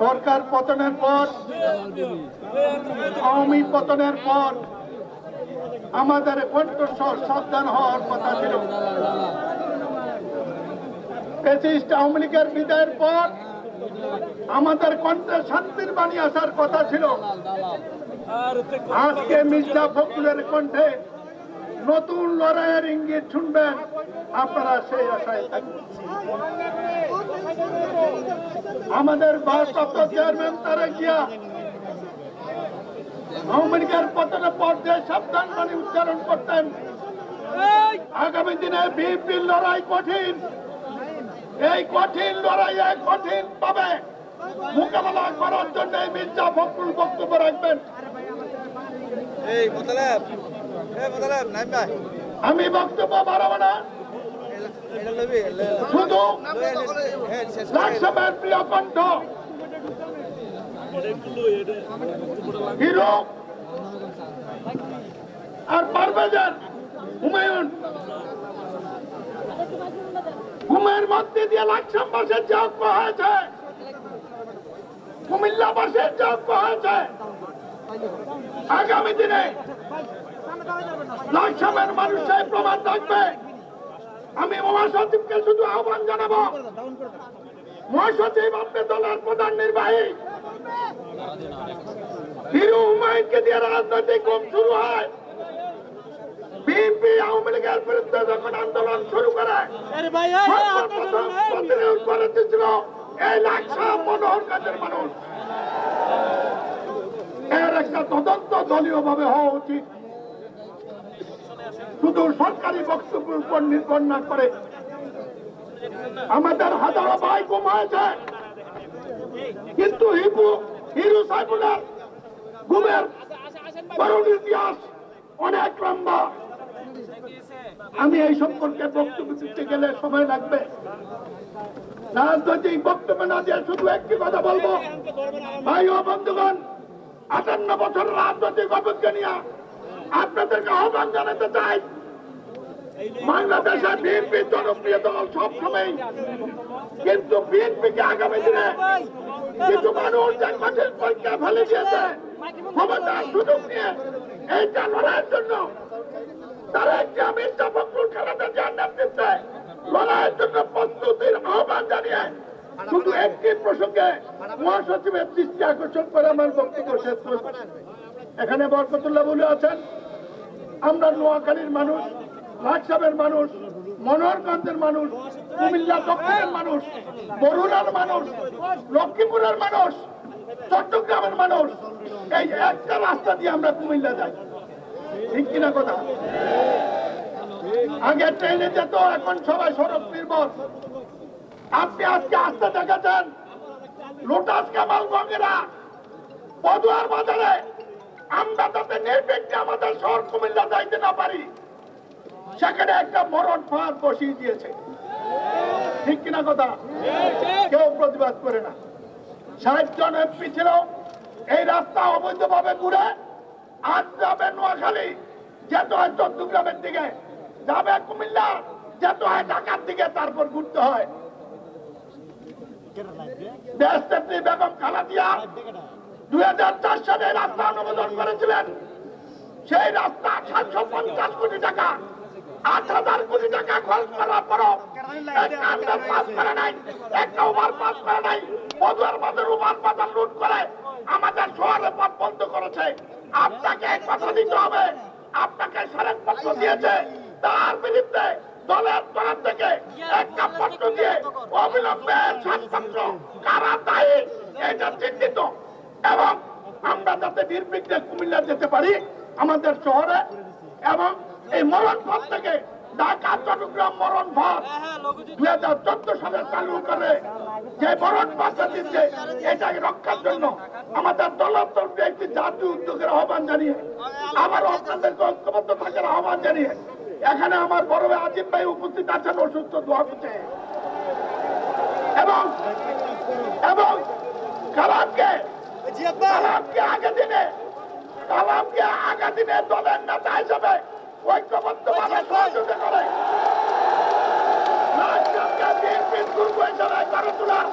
সরকার পতনের পর, আওয়ামী পতনের পর আমাদের কণ্ঠস্বর সাবধান হওয়ার কথা ছিল। পেসিস্ট আওয়ামী লীগের বিদায়ের পর আমাদের কণ্ঠে শান্তির বাণী আসার কথা ছিল। আজকে মির্জা ফখরুলের কণ্ঠে নতুন লড়াইয়ের ইঙ্গিত শুনবেন। আপনারা সেই আশায় থাকবেন। আমাদের ভারপ্রাপ্ত চেয়ারম্যান তারা গিয়া আওয়ামী লীগের পতনের পর যে সাবধান বাণী উচ্চারণ করতেন আগামী দিনে বিএনপির লড়াই কঠিন। এই কঠিন লড়াইয়ে কঠিন ভাবে মোকাবেলা করার জন্য এই মির্জা ফখরুল বক্তব্য রাখবেন। আমি বক্তব্য বাড়াবো না। শুধু হ্যাঁ প্রিয় কণ্ঠ। মধ্যে দিয়ে লাকসাম বাসের যে ঐক্য হয়েছে কুমিল্লা বাসের যে ঐক্য হয়েছে আগামী দিনে লাকসামের মানুষ সেই প্রমাণ থাকবে। আমি মহাসচিবকে শুধু আহ্বান জানাব। মহাসচিব আপনার দলের প্রধান নির্বাহী। হিরু হুমায়ুনকে দিয়ে রাজনৈতিক কম শুরু হয়। বিএনপি আওয়ামী লীগের বিরুদ্ধে যখন আন্দোলন শুরু করে সর্বপ্রথম প্রতিরোধ করে দিয়েছিল। এই লাকসা মনোহর কাজের মানুষ। এর একটা তদন্ত দলীয় ভাবে হওয়া উচিত। শুধু সরকারি বক্তব্যের উপর নির্ভর না করে। আমাদের হাজারো ভাই গুম কিন্তু হিপু, হিরু সাইফুলের গুমের করুণ ইতিহাস অনেক লম্বা। আমি এই সম্পর্কে বক্তব্য দিতে গেলে সময় লাগবে। রাজনৈতিক বক্তব্য না দিয়ে শুধু একটি কথা বলব। ভাই ও বন্ধুগণ, আটান্ন বছর রাজনৈতিক অভিজ্ঞ নিয়ে আপনাদেরকে আহ্বান জানাতে চাই। বাংলাদেশের বিএনপি জনপ্রিয় দল সবসময় কিন্তু বিএনপিকে আগামী দিনে কিছু মানুষ যে কঠিন পরীক্ষা ফেলে দিয়েছে, ক্ষমতার সুযোগ নিয়ে এইটা লড়াইয়ের জন্য। তারা একটি মির্জা ফখরুল খালেদা জিয়ার নেতৃত্বে লড়াইয়ের জন্য প্রস্তুতির আহ্বান জানিয়ে শুধু একটি প্রসঙ্গে মহাসচিবের দৃষ্টি আকর্ষণ করে আমার বক্তব্য শেষ করব এখানে বরকতুল্লাহ বলে আছেন। আমরা নোয়াখালীর মানুষ লাকসামের মানুষ মনোহরগঞ্জের মানুষ, কুমিল্লা দক্ষিণের মানুষ, বরুণার মানুষ, লক্ষ্মীপুরের মানুষ, চট্টগ্রামের মানুষ, এই একটা রাস্তা দিয়ে আমরা কুমিল্লা যাই। ঠিক কিনা কথা? আগে ট্রেনে যেত, এখন সবাই সড়ক নির্ভর। আপনি আজকে আসতে দেখেছেন, লোটাস কামাল গঙ্গেরা, পদুয়ার বাজারে আমরা তাতে নির্বিঘ্নে আমাদের শহর কুমিল্লা যাইতে না পারি সেখানে একটা মরণ ফাঁদ বসিয়ে দিয়েছে। ঠিক কিনা কথা? কেউ প্রতিবাদ করে না। ষাট জন এমপি ছিল এই রাস্তা অবৈধভাবে ঘুরে আজ যাবে নোয়াখালী যেতে হয় চট্টগ্রামের দিকে যাবে কুমিল্লা যেতে হয় ঢাকার দিকে তারপর ঘুরতে হয়। দেশ বেগম খালাদিয়া। দুই হাজার চার সালে রাস্তা অনুমোদন করেছিলেন। সেই রাস্তা সাতশো পঞ্চাশ কোটি টাকা, আট হাজার কোটি টাকা খরচ করার পরও এক কথা দিতে হবে, আপনাকে পত্র দিয়েছে, তার বিরুদ্ধে দলের থেকে একটা পত্র দিয়ে অবিলম্বে কারা দায়ী এটা চিহ্নিত এবং আমরা যাতে নির্বিঘ্নে কুমিল্লা যেতে পারি আমাদের শহরে এবং এই মরণ পথ থেকে ঢাকা, চট্টগ্রাম মরণ পথ দুই হাজার চোদ্দ সালে চালু করে যে মরণ পথে দিচ্ছে, এটাকে রক্ষার জন্য আমাদের দলাত্তর একটি জাতীয় উদ্যোগের আহ্বান জানিয়ে, আবারও আপনাদেরকে ঐক্যবদ্ধ থাকার আহ্বান জানিয়ে, এখানে আমার বড় ভাই আজিম ভাই উপস্থিত আছেন, অসুস্থ দোয়া করতে এবং এবং কালামকে কালামকে আগে দিনে কালামকে আগে দিনে দলের নেতা হিসেবে ঐক্যবদ্ধ ভাবে সহযোগিতা করে। রাজ্যকে বিএনপির দুর্গ হিসেবে গড়ে তোলার